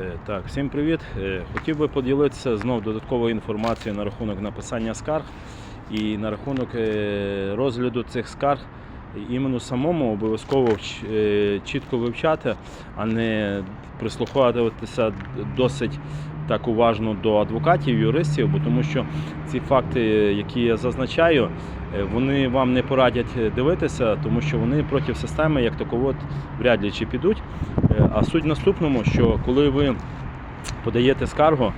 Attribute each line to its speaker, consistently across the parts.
Speaker 1: Е, Так, всім привіт. Е, Хотів би поділитися знов додатковою інформацією на рахунок написання скарг і на рахунок е, розгляду цих скарг. Іменно самому обов'язково чітко вивчати, а не прислуховуватися досить так уважно до адвокатів, юристів, бо тому що ці факти, які я зазначаю, е, вони вам не порадять дивитися, тому що вони проти системи як таково вряд ли чи підуть. Е, А суть в наступному, що коли ви подаєте скаргу,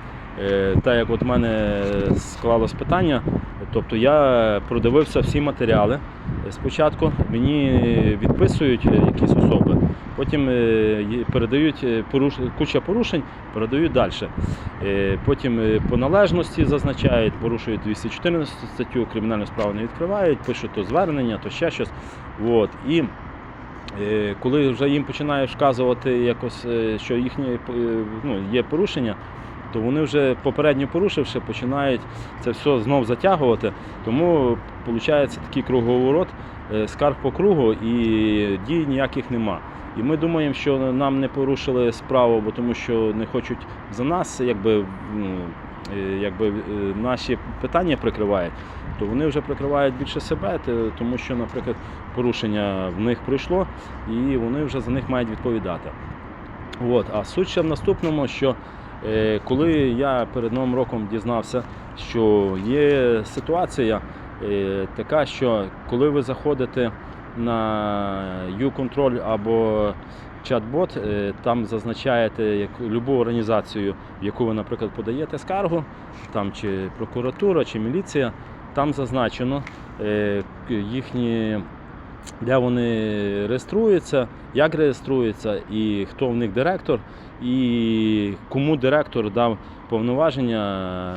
Speaker 1: е, так як от в мене склалось питання, тобто я продивився всі матеріали е, спочатку, мені відписують е, якісь особи, потім е, передають е, куча порушень, передають далі. Потім е, по належності зазначають, порушують 214 статтю, кримінальну справу не відкривають, пишуть то звернення, то ще щось. От. І коли вже їм починаєш вказувати якось, що їхнє ну, є порушення, то вони вже попередньо порушивши, починають це все знов затягувати. Тому виходить такий круговорот, скарг по кругу і дій ніяких нема. І ми думаємо, що нам не порушили справу, бо тому що не хочуть за нас, якби, е, якби е, наші питання прикривають, то вони вже прикривають більше себе, тому що, наприклад, порушення в них пройшло, і вони вже за них мають відповідати. От. А суть ще в наступному, що е, коли я перед Новим роком дізнався, що є ситуація така, що коли ви заходите на U-Control або чат-бот, е, там зазначаєте як, любу організацію, в яку ви, наприклад, подаєте скаргу, там чи прокуратура, чи міліція, там зазначено е, їхні де вони реєструються, як реєструються, і хто в них директор, і кому директор дав повноваження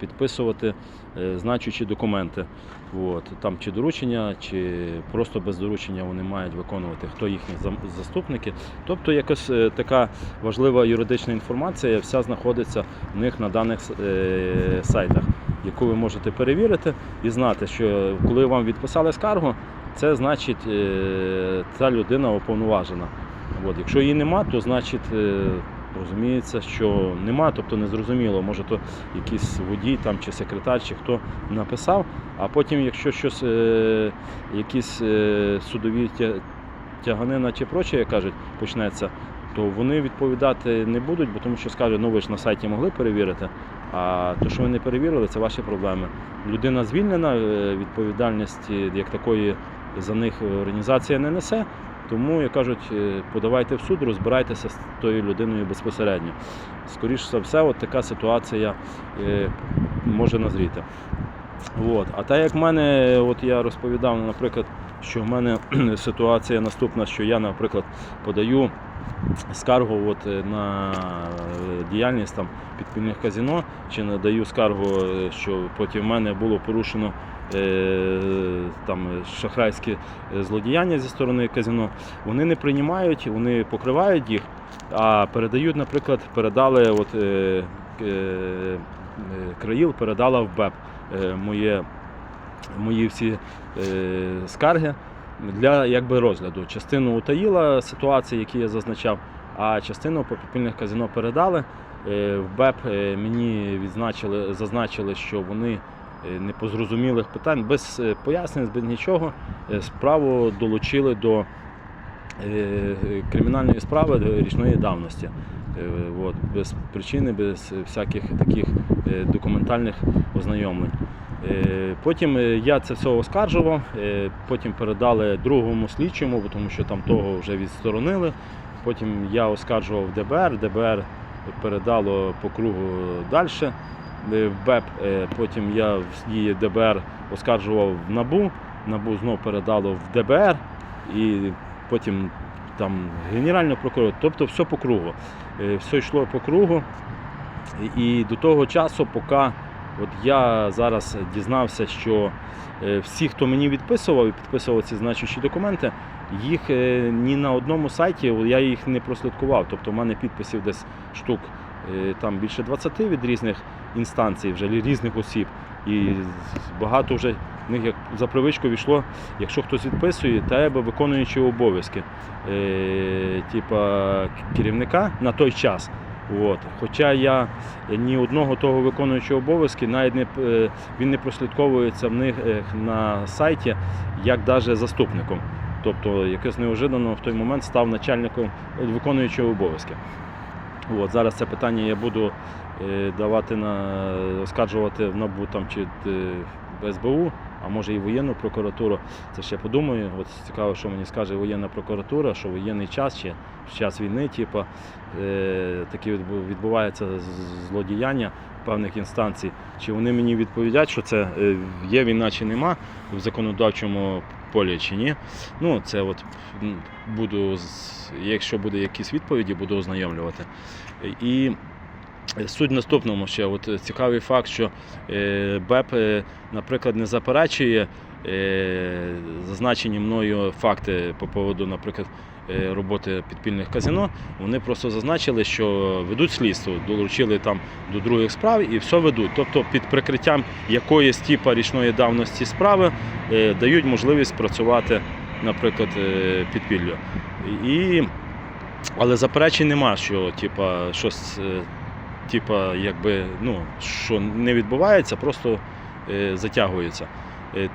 Speaker 1: підписувати е, значущі документи. От. Там чи доручення, чи просто без доручення вони мають виконувати, хто їхні заступники. Тобто якась е, така важлива юридична інформація вся знаходиться в них на даних е, сайтах, яку ви можете перевірити і знати, що коли вам відписали скаргу, це значить е, ця людина уповноважена. От, якщо її нема, то значить розуміється, що нема, тобто незрозуміло, може то якийсь водій там, чи секретар, чи хто написав, а потім, якщо щось, е, якісь е, судові тяганина чи проче, як кажуть, почнеться, то вони відповідати не будуть, бо тому що скажуть, ну ви ж на сайті могли перевірити, а то, що ви не перевірили, це ваші проблеми. Людина звільнена, е, відповідальності як такої за них організація не несе. Тому, як кажуть, е, подавайте в суд, розбирайтеся з тою людиною безпосередньо. Скоріше за все, от така ситуація е, може назріти. От. А так як в мене, от я розповідав, наприклад, що в мене ситуація наступна, що я, наприклад, подаю скаргу от, е, на діяльність там, підпільних казино, чи надаю скаргу, що проти мене було порушено там, шахрайське е, злодіяння зі сторони казино, вони не приймають, вони покривають їх, а передають, наприклад, передали от, е, е, е, країл, передала в БЕП е, моє, мої всі е, скарги для якби, розгляду. Частину утаїла ситуації, які я зазначав, а частину по підпільних казино передали. Е, В БЕП е, мені відзначили, зазначили, що вони е, не по зрозумілих питань, без е, пояснень, без нічого, е, справу долучили до кримінальної справи річної давності. От, без причини, без всяких таких документальних ознайомлень. Потім я це все оскаржував, потім передали другому слідчому, тому що там того вже відсторонили. Потім я оскаржував ДБР, ДБР передало по кругу далі в БЕП. Е, Потім я в ДБР оскаржував в НАБУ, НАБУ знов передало в ДБР і потім там Генеральний прокурор, тобто все по кругу. Е, Все йшло по кругу. І до того часу, поки от я зараз дізнався, що е, всі, хто мені відписував і підписував ці значущі документи, їх е, ні на одному сайті я їх не прослідкував. Тобто в мене підписів десь штук е, там більше 20 від різних інстанцій, вже різних осіб. І багато вже в них як за привичку війшло, якщо хтось відписує, треба виконуючи обов'язки е, типа керівника на той час. От. Хоча я ні одного того виконуючого обов'язки, навіть не, е, він не прослідковується в них на сайті як даже заступником. Тобто якось неожиданно в той момент став начальником виконуючого обов'язки. От, зараз це питання я буду е, давати на оскаржувати в НАБУ там, чи е, в СБУ, а може і воєнну прокуратуру. Це ще подумаю. От цікаво, що мені скаже воєнна прокуратура, що воєнний час чи в час війни, типу, е, такі відбуваються злодіяння певних інстанцій. Чи вони мені відповідять, що це е, є війна чи нема в законодавчому полі чи ні. Ну, це от буду, якщо буде якісь відповіді, буду ознайомлювати. І суть в наступному ще. От е, цікавий факт, що е, БЕП, е, наприклад, не заперечує е, зазначені мною факти по поводу, наприклад, е, роботи підпільних казино. Вони просто зазначили, що ведуть слідство, долучили там до других справ і все ведуть. Тобто під прикриттям якоїсь типа річної давності справи е, дають можливість працювати, наприклад, е, підпіллю. І, але заперечень нема, що типа, щось е, типа, якби, ну, що не відбувається, просто е, затягується. Е,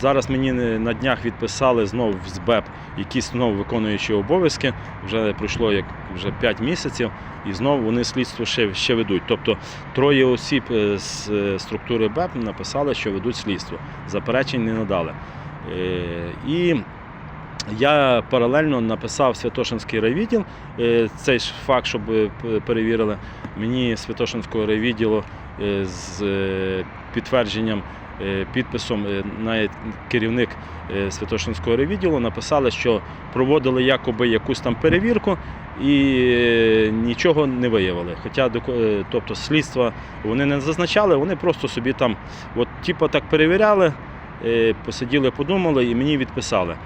Speaker 1: Зараз мені на днях відписали знов з БЕП якісь знов виконуючі обов'язки. Вже пройшло як вже 5 місяців, і знов вони слідство ще, ще ведуть. Тобто троє осіб е, з е, структури БЕП написали, що ведуть слідство. Заперечень не надали. І я паралельно написав Святошинський райвідділ. Цей ж факт, щоб перевірили. Мені Святошинського райвідділу з підтвердженням, підписом е, навіть керівник е, Святошинського ревідділу написали, що проводили якоби якусь там перевірку і е, нічого не виявили. Хоча е, тобто, слідства вони не зазначали, вони просто собі там, от, типу, так перевіряли, е, посиділи, подумали і мені відписали.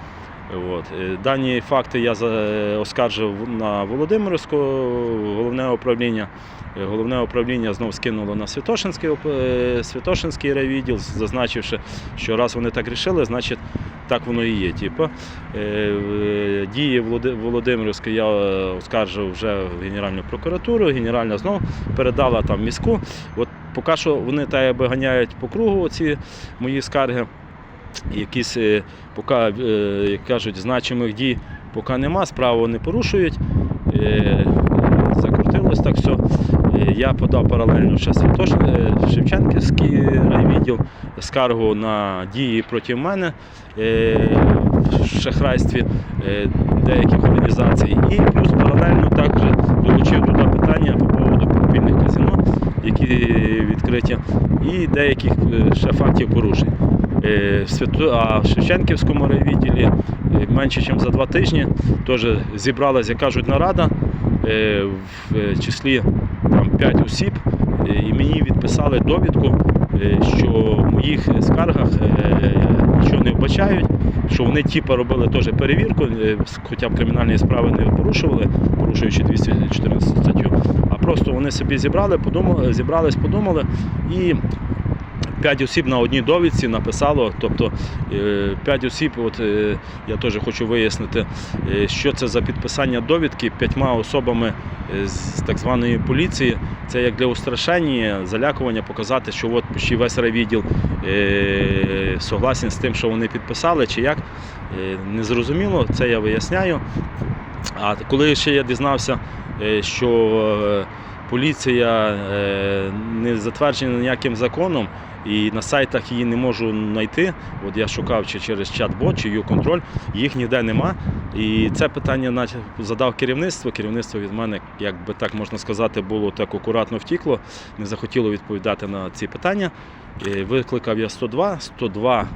Speaker 1: От. е, Дані факти я за- оскаржив на Володимирське головне управління. Е, Головне управління знов скинуло на Святошинський, е, Святошинський райвідділ, зазначивши, що раз вони так рішили, значить так воно і є. Типу. Е, е, Дії Володи- Володимирської я е, оскаржив вже в Генеральну прокуратуру, Генеральна знов передала там міську. От поки що вони та ганяють по кругу ці мої скарги. Якісь е, поки, е, як кажуть, значимих дій поки нема, справу не порушують. Е, Закрутилось так все. Я подав паралельно ще Шевченківський райвідділ скаргу на дії проти мене в шахрайстві деяких організацій. І плюс паралельно також долучив туди питання по поводу підпільних казино, які відкриті, і деяких ще фактів порушень. Е, А в Шевченківському райвідділі е, менше, ніж за два тижні теж зібралася, як кажуть, нарада е, в числі там, 5 осіб, і мені відписали довідку, що в моїх скаргах нічого не вбачають, що вони типу, робили теж перевірку, хоча б кримінальні справи не порушували, порушуючи 214 статтю, а просто вони собі зібрали, подумали, зібрались, подумали і. П'ять осіб на одній довідці написало, тобто е, п'ять осіб, от е, я теж хочу вияснити, е, що це за підписання довідки п'ятьма особами е, з так званої поліції. Це як для устрашення, залякування, показати, що от почти весь райвідділ е, согласен з тим, що вони підписали, чи як. Е, Незрозуміло, це я виясняю. А коли ще я дізнався, е, що е, поліція е, не затверджена ніяким законом, і на сайтах її не можу знайти. От я шукав чи через чат-бот, чи U-контроль, їх ніде нема. І це питання задав керівництво. Керівництво від мене, як би так можна сказати, було так акуратно втікло, не захотіло відповідати на ці питання. Е, Викликав я 102, 102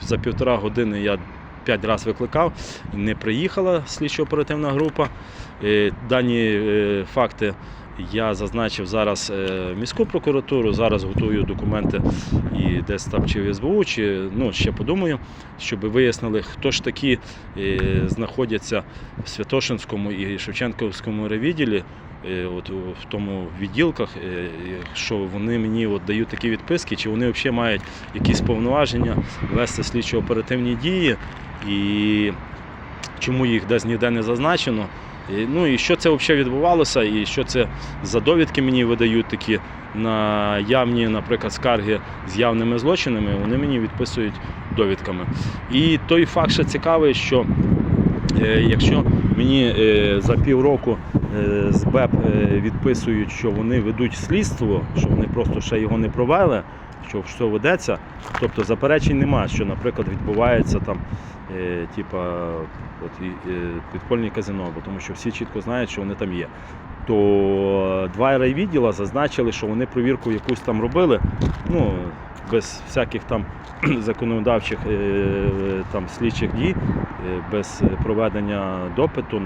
Speaker 1: за півтора години я п'ять разів викликав, не приїхала слідчо-оперативна група. Е, Дані факти я зазначив зараз е, міську прокуратуру, зараз готую документи і десь там чи в СБУ, чи ну, ще подумаю, щоб вияснили, хто ж такі е, знаходяться в Святошинському і Шевченківському райвідділі. е, От в тому відділках, що вони мені от дають такі відписки, чи вони взагалі мають якісь повноваження вести слідчо-оперативні дії, і чому їх десь ніде не зазначено. І, ну і що це взагалі відбувалося, і що це за довідки мені видають такі на явні, наприклад, скарги з явними злочинами, вони мені відписують довідками. І той факт ще цікавий, що е, якщо мені е, за півроку е, з БЕП відписують, що вони ведуть слідство, що вони просто ще його не провели, що все ведеться, тобто заперечень немає, що, наприклад, відбувається там, е, типа, от, е, підпольні казино, бо тому що всі чітко знають, що вони там є. То два райвідділа зазначили, що вони провірку якусь там робили, ну, без всяких там законодавчих е, там, слідчих дій, е, без проведення допиту,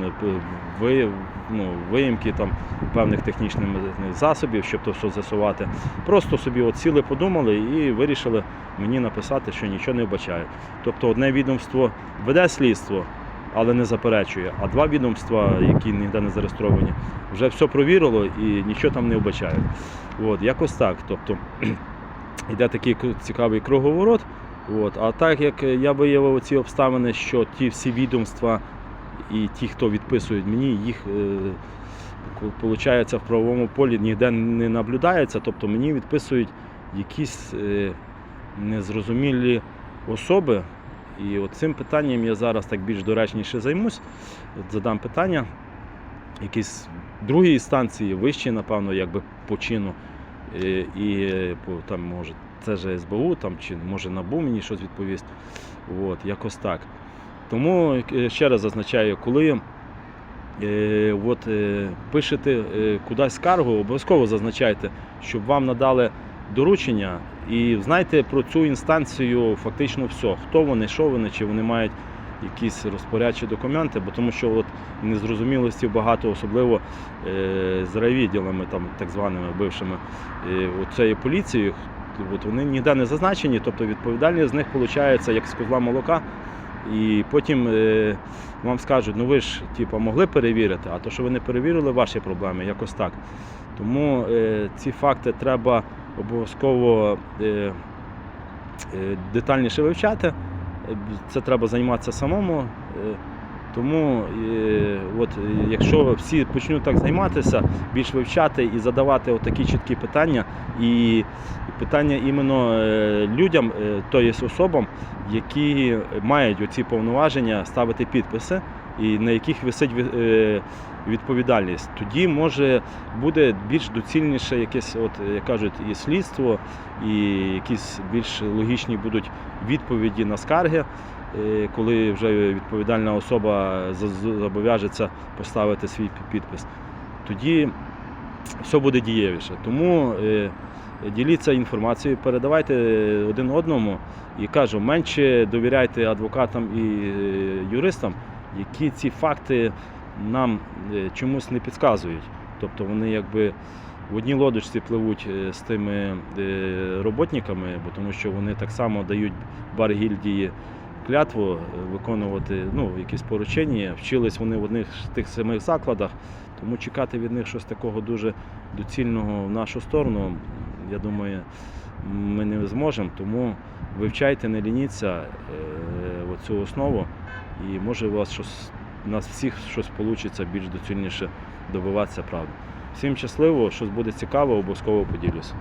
Speaker 1: ви, ну, виїмки там, певних технічних засобів, щоб то все з'ясувати. Просто собі от сіли, подумали і вирішили мені написати, що нічого не вбачають. Тобто одне відомство веде слідство, але не заперечує, а два відомства, які ніде не зареєстровані, вже все провірило і нічого там не вбачають. От, якось так. Тобто йде такий цікавий круговорот. От. А так як я виявив ці обставини, що ті всі відомства і ті, хто відписують мені, їх виходить в правовому полі ніде не наблюдається. Тобто мені відписують якісь е, незрозумілі особи. І от цим питанням я зараз так більш доречніше займусь. Задам питання. Якісь другі інстанції, вищі, напевно, якби по чину. Е, І е, там, може, це СБУ, там, чи може НАБУ мені щось відповість. От, якось так. Тому е, ще раз зазначаю, коли е, от, е, пишете е, кудись скаргу, обов'язково зазначайте, щоб вам надали доручення і знайте про цю інстанцію фактично все. Хто вони, що вони, чи вони мають якісь розпорядчі документи, бо тому що от незрозумілості багато, особливо е, з райвідділами, там, так званими бившими е, цієї поліції, от вони ніде не зазначені, тобто відповідальність з них виходить як з козла молока. І потім е, вам скажуть, ну ви ж типу, могли перевірити, а то, що ви не перевірили, ваші проблеми, якось так. Тому ці факти треба обов'язково детальніше вивчати. Це треба займатися самому. Е, Тому, е, от, е, якщо всі почнуть так займатися, більш вивчати і задавати такі чіткі питання, і питання іменно людям, тобто особам, які мають оці повноваження ставити підписи, і на яких висить ви- відповідальність, тоді може буде більш доцільніше якесь, от як кажуть, і слідство, і якісь більш логічні будуть відповіді на скарги, е, коли вже відповідальна особа зобов'яжеться поставити свій підпис. Тоді все буде дієвіше. Тому е, діліться інформацією, передавайте один одному і кажу, менше довіряйте адвокатам і е, юристам, які ці факти нам е, чомусь не підказують. Тобто вони якби в одній лодочці пливуть е, з тими е, роботниками, бо тому що вони так само дають баргільдії клятву виконувати ну, якісь поручення. Вчились вони в одних з тих самих закладах, тому чекати від них щось такого дуже доцільного в нашу сторону, я думаю, ми не зможемо. Тому вивчайте, не лініться е, цю основу, і може у вас щось у нас всіх щось вийде більш доцільніше добиватися правди. Всім щасливо, щось буде цікаво, обов'язково поділюся.